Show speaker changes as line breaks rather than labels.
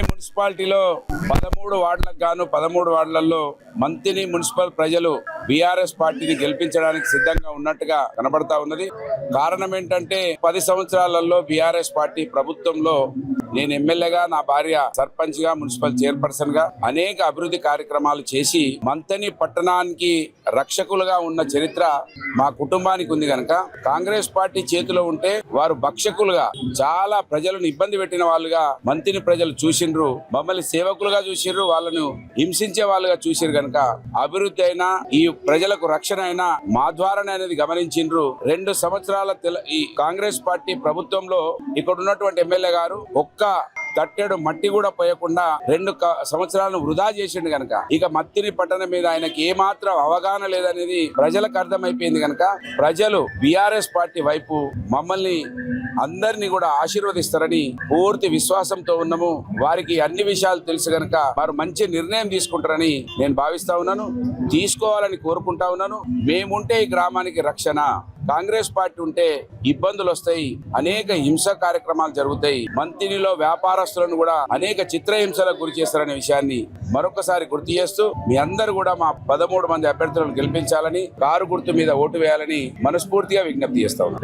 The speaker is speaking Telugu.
మున్సిపాలిటీలో పదమూడు వార్డులకు గాను పదమూడు వార్డులలో మంతిని మున్సిపల్ ప్రజలు బీఆర్ఎస్ పార్టీని గెలిపించడానికి సిద్ధంగా ఉన్నట్టుగా కనబడతా ఉన్నది. కారణం ఏంటంటే పది సంవత్సరాలలో బీఆర్ఎస్ పార్టీ ప్రభుత్వంలో నేను ఎమ్మెల్యేగా నా భార్య సర్పంచ్గా మున్సిపల్ చైర్పర్సన్గా అనేక అభివృద్ధి కార్యక్రమాలు చేసి మంతని పట్టణానికి రక్షకులుగా ఉన్న చరిత్ర మా కుటుంబానికి ఉంది కనుక కాంగ్రెస్ పార్టీ చేతిలో ఉంటే వారు భక్షకులుగా చాలా ప్రజలను ఇబ్బంది పెట్టిన వాళ్ళుగా మంతిని ప్రజలు చూసిండ్రు మమ్మల్ని సేవకులుగా చూసిండ్రు వాళ్ళను హింసించే వాళ్ళుగా చూసిరు కనుక అభివృద్ధి అయినా ఈ ప్రజలకు రక్షణ అయినా మా ద్వారానే అనేది గమనించిండ్రు. రెండు సంవత్సరాల తెల- ఈ కాంగ్రెస్ పార్టీ ప్రభుత్వంలో ఇక్కడ ఉన్నటువంటి ఎమ్మెల్యే గారు ఒక్క తట్టెడు మట్టి కూడా పోయకుండా రెండు సంవత్సరాలను వృధా చేసిండు గనక. ఇక మత్తిని పట్టణం మీద ఆయనకి ఏమాత్రం అవగాహన లేదనేది ప్రజలకు అర్థమైపోయింది గనక ప్రజలు బీఆర్ఎస్ పార్టీ వైపు మమ్మల్ని అందరినీ కూడా ఆశీర్వదిస్తారని పూర్తి విశ్వాసంతో ఉన్నాము. వారికి అన్ని విషయాలు తెలుసు గనక వారు మంచి నిర్ణయం తీసుకుంటారని నేను భావిస్తా ఉన్నాను. తీసుకోవాలని కోరుకుంటా ఉన్నాను. మేముంటే ఈ గ్రామానికి రక్షణ. కాంగ్రెస్ పార్టీ ఉంటే ఇబ్బందులు వస్తాయి. అనేక హింస కార్యక్రమాలు జరుగుతాయి. మంత్రిలో వ్యాపారస్తులను కూడా అనేక చిత్రహింసలకు గురి చేస్తారనే విషయాన్ని మరొకసారి గుర్తు చేస్తూ మీ అందరూ కూడా మా పదమూడు మంది అభ్యర్థులను గెలిపించాలని కారు గుర్తు మీద ఓటు వేయాలని మనస్ఫూర్తిగా విజ్ఞప్తి చేస్తా ఉన్నాను.